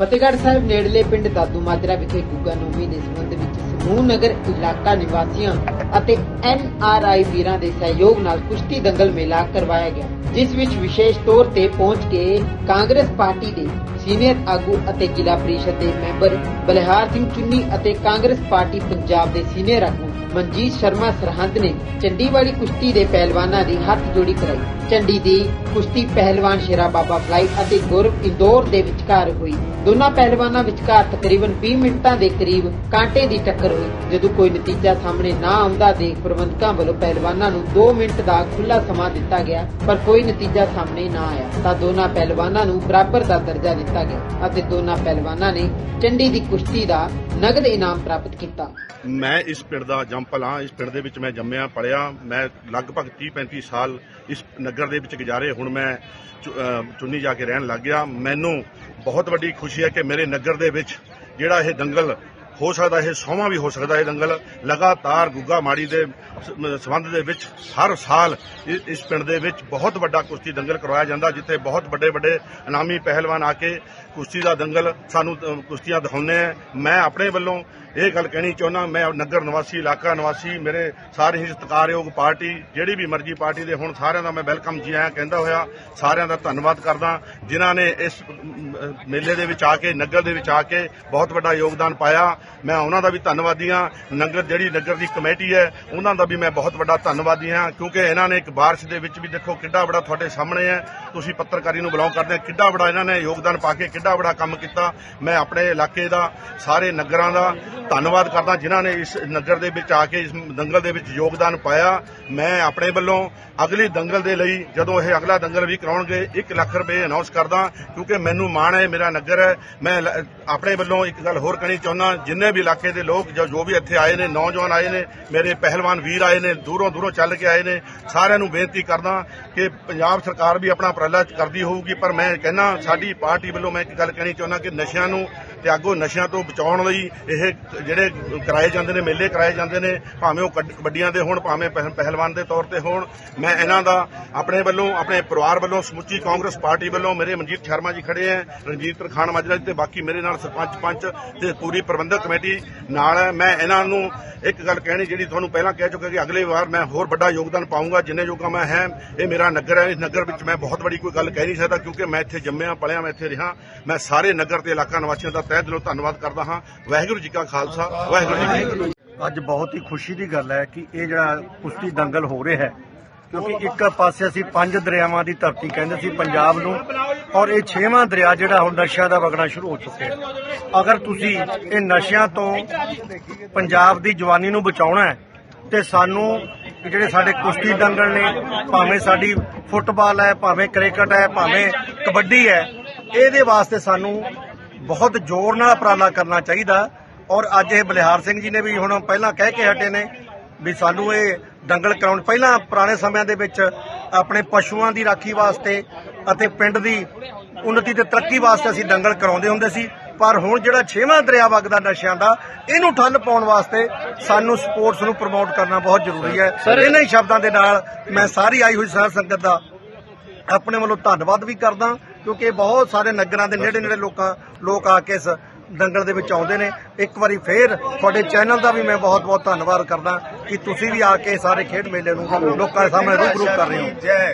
ਫਤਿਹਗੜ੍ਹ ਸਾਹਿਬ ਨੇੜਲੇ ਪਿੰਡ ਦਾਦੂ ਮਾਜਰਾ ਵਿਖੇ ਗੁੱਗਾ ਨੌਮੀ ਦੇ ਸੰਬੰਧ ਵਿੱਚ ਸਮੂਹ ਨਗਰ ਇਲਾਕਾ ਨਿਵਾਸੀਆਂ ਅਤੇ ਐਨ ਆਰ ਆਈ ਵੀਰਾਂ ਦੇ ਸਹਿਯੋਗ ਨਾਲ ਕੁਸ਼ਤੀ ਦੰਗਲ ਮੇਲਾ ਕਰਵਾਇਆ ਗਿਆ, ਜਿਸ ਵਿੱਚ ਵਿਸ਼ੇਸ਼ ਤੌਰ ਤੇ ਪਹੁੰਚ ਕੇ ਕਾਂਗਰਸ ਪਾਰਟੀ ਦੇ ਸੀਨੀਅਰ ਆਗੂ ਅਤੇ ਜ਼ਿਲ੍ਹਾ ਪ੍ਰੀਸ਼ਦ ਦੇ ਮੈਂਬਰ ਬਲਿਹਾਰ ਸਿੰਘ ਚੁੰਨੀ ਅਤੇ ਕਾਂਗਰਸ ਪਾਰਟੀ ਪੰਜਾਬ ਦੇ ਸੀਨੀਅਰ ਆਗੂ ਮਨਜੀਤ ਸ਼ਰਮਾ ਸਰਹੰਦ ਨੇ ਚੰਡੀ ਵਾਲੀ ਕੁਸ਼ਤੀ ਦੇ ਪਹਿਲਵਾਨਾਂ ਦੀ ਹੱਥ ਜੋੜੀ ਕਰਾਈ। ਚੰਡੀ ਦੀ ਕੁਸ਼ਤੀ ਪਹਿਲਵਾਨ ਸ਼ੇਰਾ ਬਾਬਾ ਫਲਾਈ ਅਤੇ ਗੌਰਵ ਇੰਦੌਰ ਦੇ ਵਿਚਕਾਰ ਹੋਈ। ਦੋਨਾਂ ਪਹਿਲਵਾਨਾਂ ਵਿਚਕਾਰ ਤਕਰੀਬਨ 20 ਮਿੰਟਾਂ ਦੇ ਕਰੀਬ ਕਾਂਟੇ ਦੀ ਟੱਕਰ ਹੋਈ, ਜਦੋਂ ਕੋਈ ਨਤੀਜਾ ਸਾਹਮਣੇ ਨਾ ਆਉਂਦਾ ਦੇਖ ਪ੍ਰਬੰਧਕਾਂ ਵੱਲੋਂ ਪਹਿਲਵਾਨਾਂ ਨੂੰ 2 ਮਿੰਟ ਦਾ ਖੁੱਲਾ ਸਮਾਂ ਦਿੱਤਾ ਗਿਆ, ਪਰ ਕੋਈ ਨਤੀਜਾ ਸਾਹਮਣੇ ਨਾ ਆਇਆ। ਤਾਂ ਦੋਨਾਂ ਪਹਿਲਵਾਨਾਂ ਨੂੰ ਬਰਾਬਰ ਦਾ ਦਰਜਾ ਦਿੱਤਾ ਗਿਆ ਅਤੇ ਦੋਨਾਂ ਪਹਿਲਵਾਨਾਂ ਨੇ ਚੰਡੀ ਦੀ ਕੁਸ਼ਤੀ ਦਾ ਨਗਦ ਇਨਾਮ ਪ੍ਰਾਪਤ ਕੀਤਾ। ਮੈਂ ਇਸ ਪਿੰਡ ਦਾ ਜੰਪਲ ਹਾਂ। ਇਸ ਪਿੰਡ ਦੇ ਵਿੱਚ ਮੈਂ ਜੰਮਿਆ ਪੜਿਆ ਮੈਂ ਲਗਭਗ 30 35 ਸਾਲ ਇਸ ਨਗਰ ਦੇ ਵਿੱਚ ਗੁਜ਼ਾਰੇ। ਹੁਣ ਮੈਂ ਚੁ- ਚੁੰਨੀ ਜਾ ਕੇ ਰਹਿਣ ਲੱਗ ਗਿਆ। ਮੈਨੂੰ ਬਹੁਤ ਵੱਡੀ ਖੁਸ਼ੀ ਹੈ ਕਿ ਮੇਰੇ ਨਗਰ ਦੇ ਵਿੱਚ ਜਿਹੜਾ ਇਹ ਦੰਗਲ ਹੋ ਸਕਦਾ ਇਹ ਸੋਮਾ ਵੀ ਹੋ ਸਕਦਾ ਇਹ ਦੰਗਲ ਲਗਾਤਾਰ ਗੁੱਗਾ ਮਾੜੀ ਦੇ ਸੰਬੰਧ ਦੇ ਵਿੱਚ ਹਰ ਸਾਲ ਇਸ ਪਿੰਡ ਦੇ ਵਿੱਚ ਬਹੁਤ ਵੱਡਾ ਕੁਸ਼ਤੀ ਦੰਗਲ ਕਰਵਾਇਆ ਜਾਂਦਾ, ਜਿੱਥੇ ਬਹੁਤ ਵੱਡੇ ਵੱਡੇ ਇਨਾਮੀ ਪਹਿਲਵਾਨ ਆ ਕੇ ਕੁਸ਼ਤੀ ਦਾ ਦੰਗਲ ਸਾਨੂੰ ਕੁਸ਼ਤੀਆਂ ਦਿਖਾਉਂਦੇ ਆ। ਮੈਂ ਆਪਣੇ ਵੱਲੋਂ ਇਹ ਗੱਲ ਕਹਿਣੀ ਚਾਹੁੰਦਾ, ਮੈਂ ਨਗਰ ਨਿਵਾਸੀ, ਇਲਾਕਾ ਨਿਵਾਸੀ, ਮੇਰੇ ਸਾਰੇ ਹੀ ਸਤਿਕਾਰਯੋਗ ਪਾਰਟੀ, ਜਿਹੜੀ ਵੀ ਮਰਜ਼ੀ ਪਾਰਟੀ ਦੇ ਹੁਣ, ਸਾਰਿਆਂ ਦਾ ਮੈਂ ਵੈਲਕਮ ਜੀ ਆਇਆਂ ਕਹਿੰਦਾ ਹੋਇਆ, ਸਾਰਿਆਂ ਦਾ ਧੰਨਵਾਦ ਕਰਦਾ, ਜਿਨ੍ਹਾਂ ਨੇ ਇਸ ਮੇਲੇ ਦੇ ਵਿੱਚ ਆ ਕੇ, ਨਗਰ ਦੇ ਵਿੱਚ ਆ ਕੇ ਬਹੁਤ ਵੱਡਾ ਯੋਗਦਾਨ ਪਾਇਆ। ਮੈਂ ਉਹਨਾਂ ਦਾ ਵੀ ਧੰਨਵਾਦੀ ਹਾਂ। ਨਗਰ, ਜਿਹੜੀ ਨਗਰ ਦੀ ਕਮੇਟੀ ਹੈ, ਉਹਨਾਂ ਦਾ ਵੀ ਮੈਂ ਬਹੁਤ ਵੱਡਾ ਧੰਨਵਾਦੀ ਹਾਂ, ਕਿਉਂਕਿ ਇਹਨਾਂ ਨੇ ਇੱਕ ਬਾਰਿਸ਼ ਦੇ ਵਿੱਚ ਵੀ ਦੇਖੋ ਕਿੱਡਾ ਬੜਾ ਤੁਹਾਡੇ ਸਾਹਮਣੇ ਹੈ। ਤੁਸੀਂ ਪੱਤਰਕਾਰੀ ਨੂੰ ਬਿਲੋਂਗ ਕਰਦੇ ਹੋ ਕਿੱਡਾ ਬੜਾ ਇਹਨਾਂ ਨੇ ਯੋਗਦਾਨ ਪਾ ਕੇ, ਕਿੱਡਾ ਬੜਾ ਕੰਮ ਕੀਤਾ। ਮੈਂ ਆਪਣੇ ਇਲਾਕੇ ਦਾ, ਸਾਰੇ ਨਗਰਾਂ ਦਾ ਧੰਨਵਾਦ ਕਰਦਾ ਜਿਨ੍ਹਾਂ ਨੇ ਇਸ ਨਗਰ ਦੇ ਵਿੱਚ ਆ ਕੇ ਇਸ ਦੰਗਲ ਦੇ ਵਿੱਚ ਯੋਗਦਾਨ ਪਾਇਆ। ਮੈਂ ਆਪਣੇ ਵੱਲੋਂ ਅਗਲੀ ਦੰਗਲ ਦੇ ਲਈ ਜਦੋਂ ਇਹ ਅਗਲਾ ਦੰਗਲ ਵੀ ਕਰਾਉਣਗੇ 1 ਲੱਖ ਰੁਪਏ ਅਨਾਉਂਸ ਕਰਦਾ, ਕਿਉਂਕਿ ਮੈਨੂੰ ਮਾਣ ਹੈ, ਮੇਰਾ ਨਗਰ ਹੈ। ਮੈਂ ਆਪਣੇ ਵੱਲੋਂ ਇੱਕ ਗੱਲ ਹੋਰ ਕਹਿਣੀ ਚਾਹੁੰਦਾ, ਜਿੰਨੇ ਵੀ ਇਲਾਕੇ ਦੇ ਲੋਕ ਜੋ ਵੀ ਇੱਥੇ ਆਏ ਨੇ, ਨੌਜਵਾਨ ਆਏ ਨੇ, ਮੇਰੇ ਪਹਿਲਵਾਨ ਵੀਰ ਆਏ ਨੇ, ਦੂਰੋਂ ਦੂਰੋਂ ਚੱਲ ਕੇ ਆਏ ਨੇ, ਸਾਰਿਆਂ ਨੂੰ ਬੇਨਤੀ ਕਰਦਾ ਕਿ ਪੰਜਾਬ ਸਰਕਾਰ ਵੀ ਆਪਣਾ ਉਪਰਾਲਾ ਕਰਦੀ ਹੋਊਗੀ। ਪਰ ਮੈਂ ਕਹਿੰਦਾ, ਸਾਡੀ ਪਾਰਟੀ ਵੱਲੋਂ ਮੈਂ ਇੱਕ ਗੱਲ ਕਹਿਣੀ ਚਾਹੁੰਦਾ ਕਿ ਨਸ਼ਿਆਂ ਨੂੰ ਤੇ ਅੱਗੋਂ ਨਸ਼ਿਆਂ ਤੋਂ ਬਚਾਉਣ ਲਈ ਇਹ ਜਿਹੜੇ ਕਰਾਏ ਜਾਂਦੇ ਨੇ, ਮੇਲੇ ਕਰਾਏ ਜਾਂਦੇ ਨੇ, ਭਾਵੇਂ ਉਹ ਕਬੱਡੀਆਂ ਦੇ ਹੋਣ, ਭਾਵੇਂ ਪਹਿਲਵਾਨ ਦੇ ਤੌਰ ਤੇ ਹੋਣ। ਮੈਂ ਇਹਨਾਂ ਦਾ ਆਪਣੇ ਵੱਲੋਂ, ਆਪਣੇ ਪਰਿਵਾਰ ਵੱਲੋਂ, ਸਮੁੱਚੀ ਕਾਂਗਰਸ ਪਾਰਟੀ ਵੱਲੋਂ ਮੇਰੇ ਮਨਜੀਤ ਸ਼ਰਮਾ ਜੀ ਖੜੇ ਹੈ ਰਣਜੀਤ ਤਰਖਾਨ ਮਾਜਰਾ ਜੀ ਤੇ ਬਾਕੀ ਮੇਰੇ ਨਾਲ ਸਰਪੰਚ ਪੰਚ ਤੇ ਪੂਰੀ ਪ੍ਰਬੰਧਕ ਕਮੇਟੀ ਨਾਲ ਹੈ ਮੈਂ ਇਹਨਾਂ ਨੂੰ ਇੱਕ ਗੱਲ ਕਹਿਣੀ ਜਿਹੜੀ ਤੁਹਾਨੂੰ ਪਹਿਲਾਂ ਕਹਿ ਚੁੱਕਿਆ ਕਿ ਅਗਲੇ ਵਾਰ ਮੈਂ ਹੋਰ ਵੱਡਾ ਯੋਗਦਾਨ ਪਾਉਂਗਾ ਜਿੰਨੇ ਯੋਗਾ ਮੈਂ ਹੈ, ਇਹ ਮੇਰਾ ਨਗਰ ਹੈ ਇਸ ਨਗਰ ਵਿੱਚ ਮੈਂ ਬਹੁਤ ਵੱਡੀ ਕੋਈ ਗੱਲ ਕਹਿ ਨਹੀਂ ਸਕਦਾ ਕਿਉਂਕਿ ਮੈਂ ਇੱਥੇ ਜੰਮਿਆ ਪਲਿਆ ਮੈਂ ਇੱਥੇ ਰਿਹਾ। ਮੈਂ ਸਾਰੇ ਨਗਰ ਤੇ ਇਲਾਕਾ ਨਿਵਾਸੀਆਂ ਦਾ ਤਹਿ ਦਿਲੋਂ ਧੰਨਵਾਦ ਕਰਦਾ ਹਾਂ। ਵਾਹਿਗੁਰੂ ਜੀ ਕਾ ਖਾਲਸਾ, ਵਾਹਿਗੁਰੂ ਜੀ ਅੱਜ ਬਹੁਤ ਹੀ ਖੁਸ਼ੀ ਦੀ ਗੱਲ ਹੈ ਕਿ ਇਹ ਜਿਹੜਾ ਕੁਸ਼ਤੀ ਦੰਗਲ ਹੋ ਰਿਹਾ ਹੈ, ਕਿਉਂਕਿ ਇੱਕ ਪਾਸੇ ਅਸੀਂ ਪੰਜ ਦਰਿਆਵਾਂ ਦੀ ਧਰਤੀ ਕਹਿੰਦੇ ਸੀ ਪੰਜਾਬ ਨੂੰ, ਔਰ ਇਹ ਛੇਵਾਂ ਦਰਿਆ ਜਿਹੜਾ ਹੁਣ ਨਸ਼ਿਆਂ ਦਾ ਵਗਣਾ ਸ਼ੁਰੂ ਹੋ ਚੁੱਕਿਆ ਅਗਰ ਤੁਸੀਂ ਇਹ ਨਸ਼ਿਆਂ ਤੋਂ ਪੰਜਾਬ ਦੀ ਜਵਾਨੀ ਨੂੰ ਬਚਾਉਣਾ ਹੈ, ਤੇ ਸਾਨੂੰ ਜਿਹੜੇ ਸਾਡੇ ਕੁਸ਼ਤੀ ਦੰਗਲ ਨੇ, ਭਾਵੇਂ ਸਾਡੀ ਫੁੱਟਬਾਲ ਹੈ, ਭਾਵੇਂ ਕ੍ਰਿਕਟ ਹੈ, ਭਾਵੇਂ ਕਬੱਡੀ ਹੈ, ਇਹਦੇ ਵਾਸਤੇ ਸਾਨੂੰ ਬਹੁਤ ਜ਼ੋਰ ਨਾਲ ਉਪਰਾਲਾ ਕਰਨਾ ਚਾਹੀਦਾ। ਔਰ ਅੱਜ ਇਹ ਬਲਿਹਾਰ ਸਿੰਘ ਜੀ ਨੇ ਵੀ ਹੁਣ ਪਹਿਲਾਂ ਕਹਿ ਕੇ ਹਟੇ ਨੇ ਵੀ ਸਾਨੂੰ ਇਹ ਦੰਗਲ ਕਰਾਉਣ ਪਹਿਲਾਂ ਪੁਰਾਣੇ ਸਮਿਆਂ ਦੇ ਵਿੱਚ ਆਪਣੇ ਪਸ਼ੂਆਂ ਦੀ ਰਾਖੀ ਵਾਸਤੇ ਅਤੇ ਪਿੰਡ ਦੀ ਉન્નਤੀ ਤੇ ਤਰੱਕੀ ਵਾਸਤੇ ਅਸੀਂ ਦੰਗਲ ਕਰਾਉਂਦੇ ਹੁੰਦੇ ਸੀ। ਪਰ ਹੁਣ ਜਿਹੜਾ ਛੇਵਾਂ ਦਰਿਆ ਵਗਦਾ ਨਸ਼ਿਆਂ ਦਾ ਇਹਨੂੰ ਠੱਲ ਪਾਉਣ ਵਾਸਤੇ ਸਾਨੂੰ ਸਪੋਰਟਸ ਨੂੰ ਪ੍ਰਮੋਟ ਕਰਨਾ ਬਹੁਤ ਜ਼ਰੂਰੀ ਹੈ। ਇਹਨਾਂ ਹੀ ਸ਼ਬਦਾਂ ਦੇ ਨਾਲ ਮੈਂ ਸਾਰੀ ਆਈ ਹੋਈ ਸਾਧ ਸੰਗਤ ਦਾ ਆਪਣੇ ਵੱਲੋਂ ਧੰਨਵਾਦ ਵੀ ਕਰਦਾ। ਕਿਉਂਕਿ ਬਹੁਤ ਸਾਰੇ ਨਗਰਾਂ ਦੇ ਨੇੜੇ ਨੇੜੇ ਲੋਕਾਂ ਲੋਕ ਆ ਕੇ ਇਸ ਦੰਗਲ ਦੇ ਵਿੱਚ ਆਉਂਦੇ ਨੇ। ਇੱਕ ਵਾਰੀ ਫੇਰ ਤੁਹਾਡੇ ਚੈਨਲ ਦਾ ਵੀ ਮੈਂ ਬਹੁਤ ਬਹੁਤ ਧੰਨਵਾਦ ਕਰਦਾ ਕਿ ਤੁਸੀਂ ਵੀ ਆ ਕੇ ਸਾਰੇ ਖੇਡ ਮੇਲੇ ਨੂੰ ਲੋਕਾਂ ਦੇ ਸਾਹਮਣੇ ਰੂਬਰੂ ਕਰ ਰਹੇ ਹੋ। ਜੈ